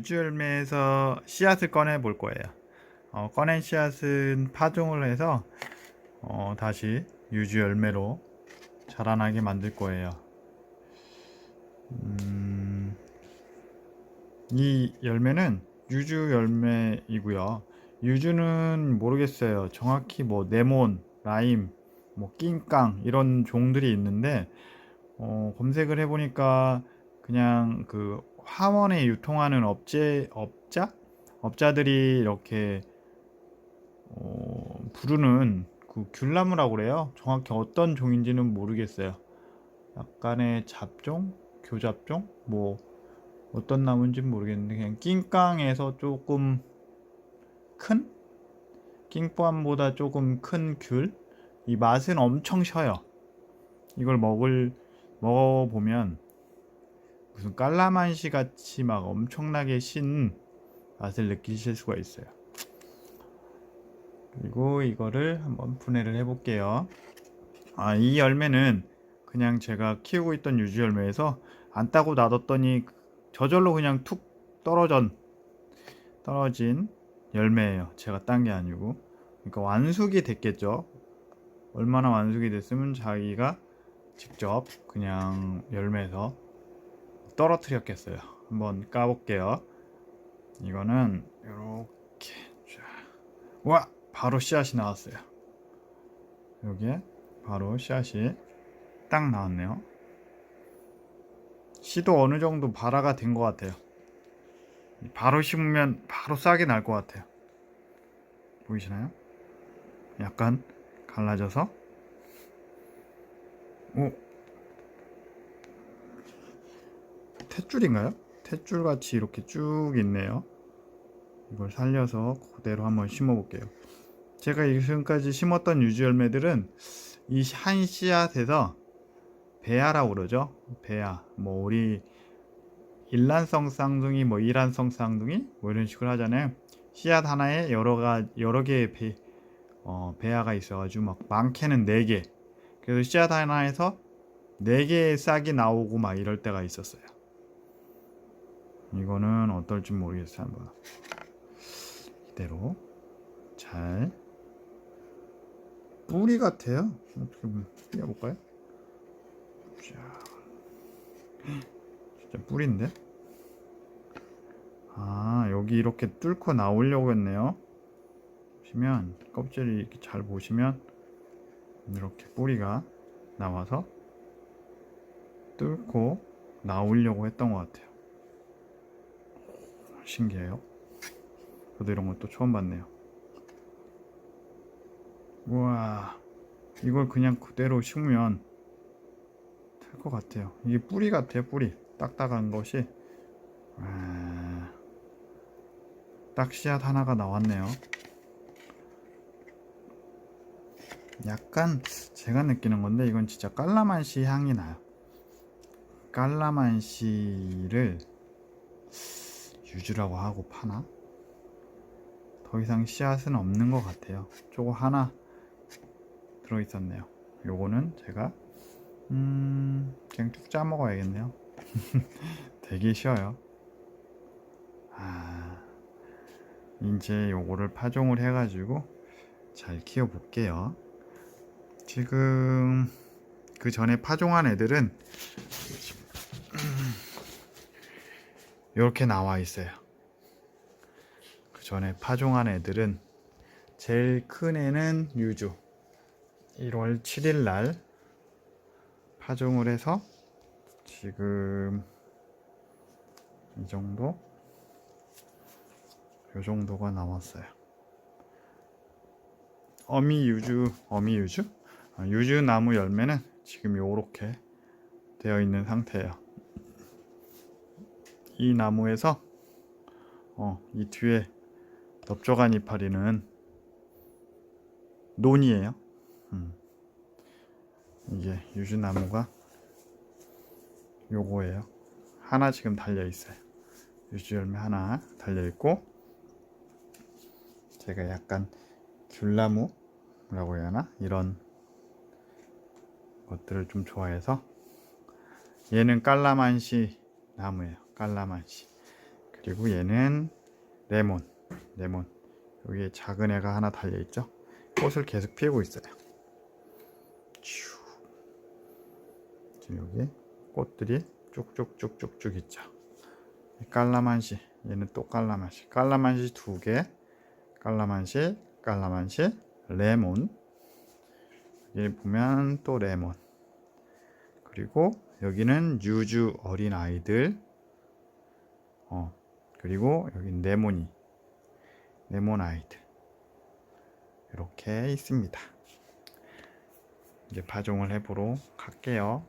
유주 열매에서 씨앗을 꺼내 볼 거예요. 어, 꺼낸 씨앗은 파종을 해서 어, 다시 유주 열매로 자라나게 만들 거예요. 음, 이 열매는 유주 열매이고요. 유주는 모르겠어요. 정확히 뭐 네몬, 라임, 뭐 낑깡 이런 종들이 있는데 어, 검색을 해보니까 그냥 그 화원에 유통하는 업체 업자 업자들이 이렇게 어, 부르는 그 귤나무라고 그래요. 정확히 어떤 종인지는 모르겠어요. 약간의 잡종, 교잡종, 뭐 어떤 나무인지 는 모르겠는데 그냥 낑깡에서 조금 큰 낑빵보다 조금 큰 귤. 이 맛은 엄청 셔요. 이걸 먹을 먹어보면 무슨 깔라만시 같이 막 엄청나게 신 맛을 느끼실 수가 있어요. 그리고 이거를 한번 분해를 해볼게요. 아, 이 열매는 그냥 제가 키우고 있던 유주 열매에서 안 따고 놔뒀더니 저절로 그냥 툭 떨어진 떨어진 열매예요. 제가 딴 게 아니고. 그러니까 완숙이 됐겠죠. 얼마나 완숙이 됐으면 자기가 직접 그냥 열매에서 떨어뜨렸겠어요. 한번 까볼게요. 이거는 이렇게 자, 와 바로 씨앗이 나왔어요. 여기에 바로 씨앗이 딱 나왔네요. 씨도 어느 정도 발화가 된 것 같아요. 바로 심으면 바로 싹이 날 것 같아요. 보이시나요? 약간 갈라져서 오 탯줄인가요? 탯줄 같이 이렇게 쭉 있네요. 이걸 살려서 그대로 한번 심어 볼게요. 제가 지금까지 심었던 유주 열매들은 이 한 씨앗에서 배아라고 그러죠. 배아. 뭐 우리 일란성 쌍둥이, 뭐 이란성 쌍둥이, 뭐 이런 식으로 하잖아요. 씨앗 하나에 여러가 여러 개의 배, 어, 배아가 있어가지고 막 많게는 네 개. 그래서 씨앗 하나에서 네 개의 싹이 나오고 막 이럴 때가 있었어요. 이거는 어떨지 모르겠어요. 한번 이대로 잘 뿌리 같아요. 어떻게 띄워볼까요? 자, 진짜 뿌리인데? 아 여기 이렇게 뚫고 나오려고 했네요. 보시면 껍질이 이렇게 잘 보시면 이렇게 뿌리가 나와서 뚫고 나오려고 했던 것 같아요. 신기해요. 저도 이런 것도 처음 봤네요. 우와, 이걸 그냥 그대로 심으면 될 것 같아요. 이게 뿌리 같아요, 뿌리. 딱딱한 것이. 아, 딱 씨앗 하나가 나왔네요. 약간 제가 느끼는 건데 이건 진짜 깔라만시 향이 나요. 깔라만시를 유주라고 하고 파나? 더 이상 씨앗은 없는 것 같아요. 저거 하나 들어있었네요. 요거는 제가 음 그냥 쭉 짜먹어야겠네요. 되게 쉬워요. 아 이제 요거를 파종을 해가지고 잘 키워볼게요. 지금 그 전에 파종한 애들은 이렇게 나와 있어요. 그 전에 파종한 애들은 제일 큰 애는 유주. 1월 7일 날 파종을 해서 지금 이 정도 요 정도가 나왔어요. 어미 유주, 어미 유주? 아, 유주 나무 열매는 지금 요렇게 되어 있는 상태예요. 이 나무에서 어, 이 뒤에 넓적한 이파리는 논이에요. 음. 이게 유주나무가 요거예요. 하나 지금 달려 있어요. 유주 열매 하나 달려 있고 제가 약간 귤나무라고 해야 하나 이런 것들을 좀 좋아해서 얘는 깔라만시 나무예요. 깔라만시. 그리고 얘는 레몬, 레몬. 여기에 작은 애가 하나 달려 있죠. 꽃을 계속 피우고 있어요. 슈. 지금 여기 꽃들이 쭉쭉쭉쭉쭉 있죠. 깔라만시, 얘는 또 깔라만시. 깔라만시 두 개, 깔라만시, 깔라만시, 레몬. 여기 보면 또 레몬. 그리고 여기는 유주 어린 아이들. 어, 그리고 여기 네모니. 아이들. 이렇게 있습니다. 이제 파종을 해보러 갈게요.